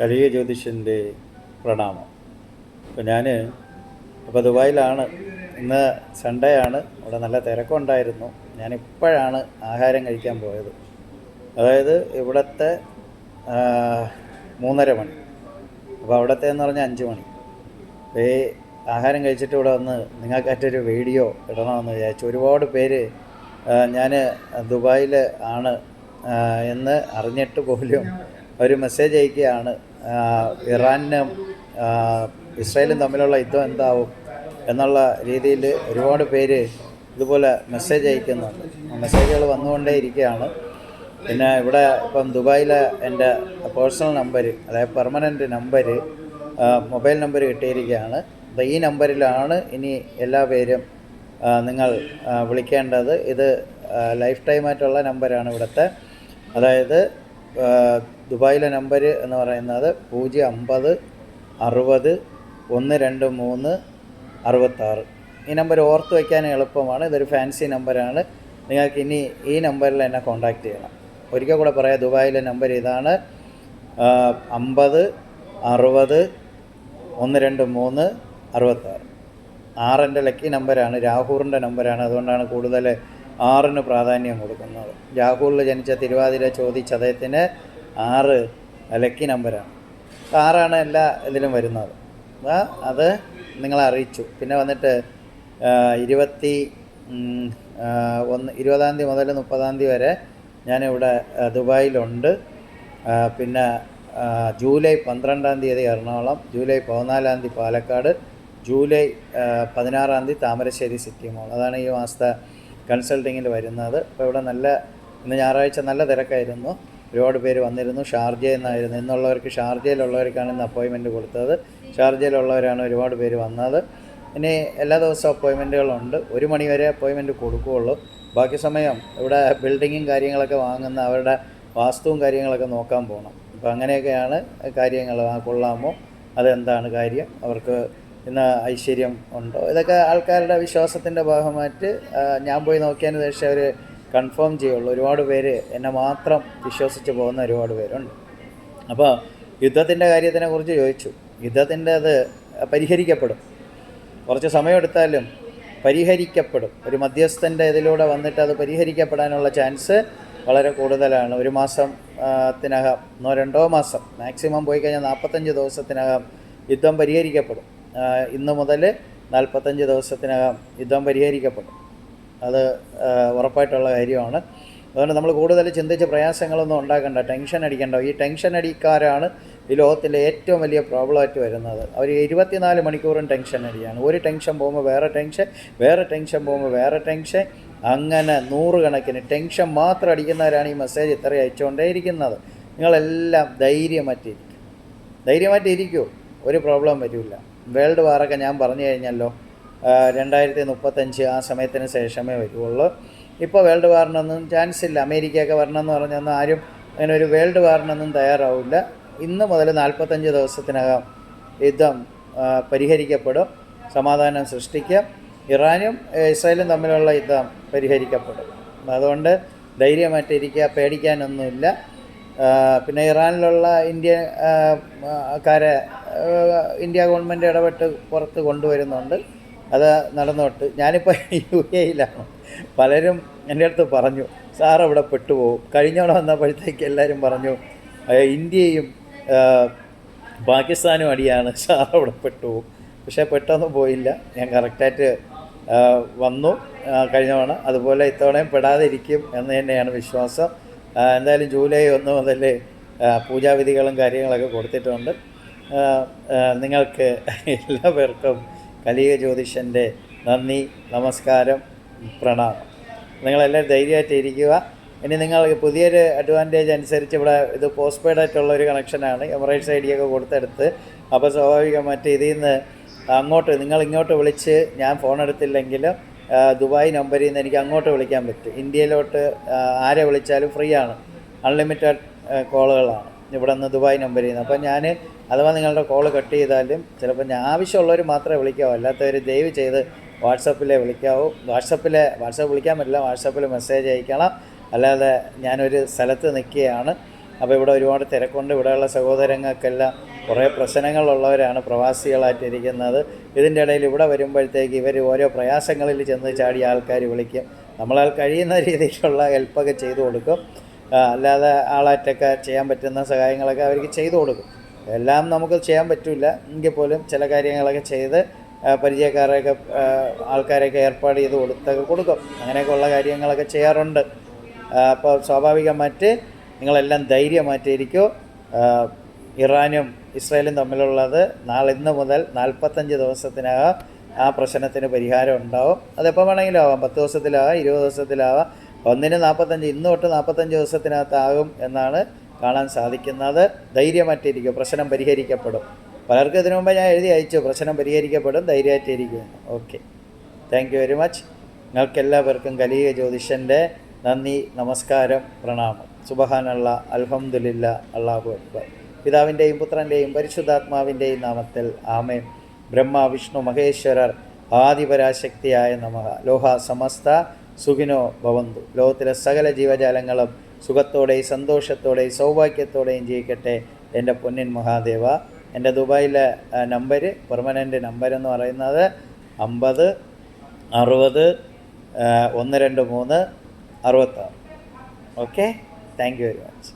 കലിക ജ്യോതിഷന്റെ പ്രണാമം. അപ്പോൾ ഞാൻ അപ്പോൾ ദുബായിലാണ്. ഇന്ന് സൺഡേ ആണ്. അവിടെ നല്ല തിരക്കുണ്ടായിരുന്നു. ഞാനിപ്പോഴാണ് ആഹാരം കഴിക്കാൻ പോയത്. അതായത് ഇവിടുത്തെ മൂന്നര മണി. അപ്പോൾ അവിടുത്തെ എന്ന് പറഞ്ഞാൽ അഞ്ച് മണി. അപ്പോൾ ഈ ആഹാരം കഴിച്ചിട്ട് ഇവിടെ വന്ന് നിങ്ങൾക്കായിട്ടൊരു വീഡിയോ ഇടണമെന്ന് വിചാരിച്ചു. ഒരുപാട് പേര് ഞാൻ ദുബായിൽ ആണ്. എന്ന് അറിഞ്ഞിട്ട് പോലും ഒരു മെസ്സേജ് അയക്കുകയാണ്. ഇറാനും ഇസ്രായേലും തമ്മിലുള്ള യുദ്ധം എന്താവും എന്നുള്ള രീതിയിൽ ഒരുപാട് പേര് ഇതുപോലെ മെസ്സേജ് അയക്കുന്നുണ്ട്. മെസ്സേജുകൾ വന്നുകൊണ്ടേ ഇരിക്കുകയാണ്. പിന്നെ ഇവിടെ ഇപ്പം ദുബായിലെ എന്റെ പേഴ്സണൽ നമ്പർ അതായത് പെർമനന്റ് നമ്പർ മൊബൈൽ നമ്പർ കിട്ടിയിരിക്കുകയാണ്. അപ്പോൾ ഈ നമ്പറിലാണ് ഇനി എല്ലാ പേരും നിങ്ങൾ വിളിക്കേണ്ടത്. ഇത് ലൈഫ് ടൈമായിട്ടുള്ള നമ്പരാണ് ഇവിടുത്തെ. അതായത് ദുബായിലെ നമ്പർ എന്ന് പറയുന്നത് പൂജ്യം അമ്പത് അറുപത് ഒന്ന് രണ്ട് മൂന്ന് അറുപത്താറ്. ഈ നമ്പർ ഓർത്ത് വയ്ക്കാൻ എളുപ്പമാണ്. ഇതൊരു ഫാൻസി നമ്പറാണ് നിങ്ങൾക്ക് ഇനി ഈ നമ്പറിൽ എന്നെ കോൺടാക്റ്റ് ചെയ്യണം. ഒരിക്കൽ കൂടെ പറയാം ദുബായിലെ നമ്പർ ഇതാണ് അമ്പത് അറുപത് ഒന്ന് രണ്ട് മൂന്ന് അറുപത്താറ്. ആറിന്റെ ലക്കി നമ്പരാണ് രാഹൂറിന്റെ നമ്പരാണ്. അതുകൊണ്ടാണ് കൂടുതൽ ആറിന് പ്രാധാന്യം കൊടുക്കുന്നത്. രാഹുലിൽ ജനിച്ച തിരുവാതിര ചോദിച്ച അദ്ദേഹത്തിന് ആറ് ലക്കി നമ്പറാണ് ആറാണ് എല്ലാ ഇതിലും വരുന്നത്. അത് നിങ്ങളെ അറിയിച്ചു. പിന്നെ വന്നിട്ട് ഇരുപത്തി ഒന്ന് ഇരുപതാം തീയതി മുതൽ മുപ്പതാം തീയതി വരെ ഞാനിവിടെ ദുബായിലുണ്ട്. പിന്നെ ജൂലൈ പന്ത്രണ്ടാം തീയതി എറണാകുളം ജൂലൈ പതിനാലാം തീയതി പാലക്കാട് ജൂലൈ പതിനാറാം തീയതി താമരശ്ശേരി സിറ്റി മോൾ അതാണ് ഈ മാസത്തെ കൺസൾട്ടിങ്ങിൽ വരുന്നത്. അപ്പോൾ ഇവിടെ നല്ല ഇന്ന് ഞായറാഴ്ച നല്ല തിരക്കായിരുന്നു. ഒരുപാട് പേര് വന്നിരുന്നു. ഷാർജയിൽ നിന്നായിരുന്നു ഇന്നുള്ളവർക്ക് ഷാർജയിലുള്ളവർക്കാണ് ഇന്ന് അപ്പോയിൻമെന്റ് കൊടുത്തത്. ഷാർജയിലുള്ളവരാണ് ഒരുപാട് പേര് വന്നത്. ഇനി എല്ലാ ദിവസവും അപ്പോയിൻമെന്റുകളുണ്ട് ഒരു മണിവരെ അപ്പോയിൻമെന്റ് കൊടുക്കുകയുള്ളൂ. ബാക്കി സമയം ഇവിടെ ബിൽഡിങ്ങും കാര്യങ്ങളൊക്കെ വാങ്ങുന്ന അവരുടെ വാസ്തുവും കാര്യങ്ങളൊക്കെ നോക്കാൻ പോകണം അപ്പോൾ അങ്ങനെയൊക്കെയാണ് കാര്യങ്ങൾ. കൊള്ളാമോ? അതെന്താണ് കാര്യം? അവർക്ക് ഇന്ന് ഐശ്വര്യം ഉണ്ടോ? ഇതൊക്കെ ആൾക്കാരുടെ വിശ്വാസത്തിന്റെ ഭാഗമായിട്ട് ഞാൻ പോയി നോക്കിയതിന് ശേഷം അവർ കൺഫേം ചെയ്യുള്ളൂ. ഒരുപാട് പേര് എന്നെ മാത്രം വിശ്വസിച്ച് പോകുന്ന ഒരുപാട് പേരുണ്ട്. അപ്പോൾ യുദ്ധത്തിന്റെ കാര്യത്തിനെ കുറിച്ച് ചോദിച്ചു. യുദ്ധത്തിന്റെ അത് പരിഹരിക്കപ്പെടും. കുറച്ച് സമയമെടുത്താലും പരിഹരിക്കപ്പെടും. ഒരു മധ്യസ്ഥന്റെ ഇതിലൂടെ വന്നിട്ട് അത് പരിഹരിക്കപ്പെടാനുള്ള ചാൻസ് വളരെ കൂടുതലാണ്. ഒരു മാസം ആ, ത്തിനകം ഒന്നോ രണ്ടോ മാസം മാക്സിമം പോയി കഴിഞ്ഞാൽ നാൽപ്പത്തഞ്ച് ദിവസത്തിനകം യുദ്ധം പരിഹരിക്കപ്പെടും. ഇന്ന് മുതൽ നാൽപ്പത്തഞ്ച് ദിവസത്തിനകം യുദ്ധം പരിഹരിക്കപ്പെടും. അത് ഉറപ്പായിട്ടുള്ള കാര്യമാണ്. അതുകൊണ്ട് നമ്മൾ കൂടുതൽ ചിന്തിച്ച് പ്രയാസങ്ങളൊന്നും ഉണ്ടാക്കണ്ട ടെൻഷൻ അടിക്കണ്ട. ഈ ടെൻഷൻ അടിക്കാരാണ് ഈ ലോകത്തിലെ ഏറ്റവും വലിയ പ്രോബ്ലമായിട്ട് വരുന്നത്. അവർ ഇരുപത്തിനാല് മണിക്കൂറും ടെൻഷൻ അടിയാണ്. ഒരു ടെൻഷൻ പോകുമ്പോൾ വേറെ ടെൻഷൻ വേറെ ടെൻഷൻ പോകുമ്പോൾ വേറെ ടെൻഷൻ. അങ്ങനെ നൂറുകണക്കിന് ടെൻഷൻ മാത്രം അടിക്കുന്നവരാണ് ഈ മെസ്സേജ് ഇത്ര അയച്ചുകൊണ്ടേയിരിക്കുന്നത്. നിങ്ങളെല്ലാം ധൈര്യമായിട്ടിരിക്കും. ധൈര്യമായിട്ടിരിക്കൂ. ഒരു പ്രോബ്ലം വരില്ല. വേൾഡ് വാറൊക്കെ ഞാൻ പറഞ്ഞു കഴിഞ്ഞല്ലോ. രണ്ടായിരത്തി മുപ്പത്തഞ്ച് ആ സമയത്തിന് ശേഷമേ വരുള്ളൂ ഇപ്പോൾ വേൾഡ് വാറിനൊന്നും ചാൻസ് ഇല്ല. അമേരിക്കയൊക്കെ വരണമെന്ന് പറഞ്ഞൊന്നും ആരും അങ്ങനെ ഒരു വേൾഡ് വാറിനൊന്നും തയ്യാറാവില്ല. ഇന്ന് മുതൽ നാൽപ്പത്തഞ്ച് ദിവസത്തിനകം യുദ്ധം പരിഹരിക്കപ്പെടും. സമാധാനം സൃഷ്ടിക്കും. ഇറാനും ഇസ്രായേലും തമ്മിലുള്ള യുദ്ധം പരിഹരിക്കപ്പെടും. അതുകൊണ്ട് ധൈര്യമായിട്ടിരിക്കുക പേടിക്കാനൊന്നുമില്ല. പിന്നെ ഇറാനിലുള്ള ഇന്ത്യ കാരെ ഇന്ത്യ ഗവൺമെന്റ് ഇടപെട്ട് പുറത്ത് കൊണ്ടുവരുന്നുണ്ട്. അത് നടന്നോട്ട്. ഞാനിപ്പോൾ യു എയിലാണ് പലരും എന്റെ അടുത്ത് പറഞ്ഞു സാർ അവിടെ പെട്ടുപോകും. കഴിഞ്ഞോടെ വന്നപ്പോഴത്തേക്ക് എല്ലാവരും പറഞ്ഞു ഇന്ത്യയും പാകിസ്ഥാനും അടിയാണ്. സാർ അവിടെ പെട്ടുപോകും. പക്ഷേ പെട്ടൊന്നും പോയില്ല. ഞാൻ കറക്റ്റായിട്ട് വന്നു കഴിഞ്ഞ തവണ. അതുപോലെ ഇത്തവണയും പെടാതിരിക്കും എന്ന് തന്നെയാണ് വിശ്വാസം. എന്തായാലും ജൂലൈ ഒന്ന് മുതൽ പൂജാവിധികളും കാര്യങ്ങളൊക്കെ കൊടുത്തിട്ടുണ്ട്. നിങ്ങൾക്ക് എല്ലാ പേർക്കും കലിക ജ്യോതിഷന്റെ നന്ദി നമസ്കാരം പ്രണാമം. നിങ്ങളെല്ലാം ധൈര്യമായിട്ട് ഇരിക്കുക. ഇനി നിങ്ങൾ പുതിയൊരു അഡ്വാന്റേജ് അനുസരിച്ച് ഇവിടെ ഇത് പോസ്റ്റ് പെയ്ഡ് ആയിട്ടുള്ള ഒരു കണക്ഷനാണ് എമറേറ്റ്സ് ഐ ഡി ഒക്കെ കൊടുത്തെടുത്ത്. അപ്പോൾ സ്വാഭാവികമായിട്ട് ഇതിൽ നിന്ന് അങ്ങോട്ട് നിങ്ങൾ ഇങ്ങോട്ട് വിളിച്ച് ഞാൻ ഫോൺ എടുത്തില്ലെങ്കിലും ദുബായ് നമ്പറിൽ നിന്ന് എനിക്ക് അങ്ങോട്ട് വിളിക്കാൻ പറ്റും. ഇന്ത്യയിലോട്ട് ആരെ വിളിച്ചാലും ഫ്രീ ആണ്. അൺലിമിറ്റഡ് കോളുകളാണ് ഇവിടെ നിന്ന് ദുബായ് നമ്പറിൽ നിന്ന്. അപ്പോൾ ഞാൻ അഥവാ നിങ്ങളുടെ കോൾ കട്ട് ചെയ്താലും ചിലപ്പോൾ ഞാൻ ആവശ്യമുള്ളവർ മാത്രമേ വിളിക്കാവൂ. അല്ലാത്തവർ ദയവ് ചെയ്ത് വാട്സപ്പിലെ വിളിക്കാവൂ. വാട്സപ്പിലെ വാട്സപ്പ് വിളിക്കാൻ പറ്റില്ല. വാട്സപ്പിൽ മെസ്സേജ് അയക്കണം അല്ലാതെ ഞാനൊരു സ്ഥലത്ത് നിൽക്കുകയാണ്. അപ്പോൾ ഇവിടെ ഒരുപാട് തിരക്കുണ്ട്. ഇവിടെയുള്ള സഹോദരങ്ങൾക്കെല്ലാം കുറേ പ്രശ്നങ്ങളുള്ളവരാണ് പ്രവാസികളായിട്ടിരിക്കുന്നത്. ഇതിന്റെ ഇടയിൽ ഇവിടെ വരുമ്പോഴത്തേക്ക് ഇവർ ഓരോ പ്രയാസങ്ങളിൽ ചെന്ന് ചാടി ആൾക്കാർ വിളിക്കും. നമ്മളാൽ കഴിയുന്ന രീതിയിലുള്ള ഹെൽപ്പൊക്കെ ചെയ്തു കൊടുക്കും. അല്ലാതെ ആളായിട്ടൊക്കെ ചെയ്യാൻ പറ്റുന്ന സഹായങ്ങളൊക്കെ അവർക്ക് ചെയ്തു കൊടുക്കും. എല്ലാം നമുക്ക് ചെയ്യാൻ പറ്റില്ല എങ്കിൽ പോലും ചില കാര്യങ്ങളൊക്കെ ചെയ്ത് പരിചയക്കാരെയൊക്കെ ആൾക്കാരെയൊക്കെ ഏർപ്പാട് ചെയ്ത് കൊടുത്തൊക്കെ കൊടുക്കും. അങ്ങനെയൊക്കെ ഉള്ള കാര്യങ്ങളൊക്കെ ചെയ്യാറുണ്ട്. അപ്പോൾ സ്വാഭാവികമായിട്ട് നിങ്ങളെല്ലാം ധൈര്യമായിട്ടിരിക്കും. ഇറാനും ഇസ്രായേലും തമ്മിലുള്ളത് നാളെ ഇന്ന് മുതൽ നാൽപ്പത്തഞ്ച് ദിവസത്തിനകം ആ പ്രശ്നത്തിന് പരിഹാരം ഉണ്ടാവും. അതെപ്പോൾ വേണമെങ്കിലും ആവാം പത്ത് ദിവസത്തിലാവാം ഇരുപത് ദിവസത്തിലാവാം. ഒന്നിന് നാൽപ്പത്തഞ്ച് ഇന്ന് തൊട്ട് നാൽപ്പത്തഞ്ച് ദിവസത്തിനകത്താകും എന്നാണ് കാണാൻ സാധിക്കുന്നത്. ധൈര്യമായിട്ടിരിക്കും പ്രശ്നം പരിഹരിക്കപ്പെടും. പലർക്കും ഇതിനു മുമ്പ് ഞാൻ എഴുതി അയച്ചു പ്രശ്നം പരിഹരിക്കപ്പെടും ധൈര്യമായിട്ടിരിക്കും ഓക്കെ. താങ്ക് വെരി മച്ച് നിങ്ങൾക്കെല്ലാവർക്കും കലിക ജ്യോതിഷന്റെ നന്ദി നമസ്കാരം പ്രണാമം. സുബഹാനുള്ള അൽഹമുല്ല അള്ളാഹു അക്ബർ. പിതാവിന്റെയും പുത്രന്റെയും പരിശുദ്ധാത്മാവിന്റെയും നാമത്തിൽ ആമേൻ. ബ്രഹ്മ വിഷ്ണു മഹേശ്വരർ ആദിപരാശക്തിയായ നമ. ലോഹ സമസ്ത സുഖിനോ ഭവന്തു. ലോകത്തിലെ സകല ജീവജാലങ്ങളും സുഖത്തോടെയും സന്തോഷത്തോടെയും സൗഭാഗ്യത്തോടെയും ജീവിക്കട്ടെ എന്റെ പൊന്നിൻ മഹാദേവ. എന്റെ ദുബായിലെ നമ്പർ പെർമനന്റ് നമ്പർ എന്ന് പറയുന്നത് അമ്പത് അറുപത് ഒന്ന് രണ്ട് മൂന്ന് അറുപത്താറ്. Okay? Thank you very much.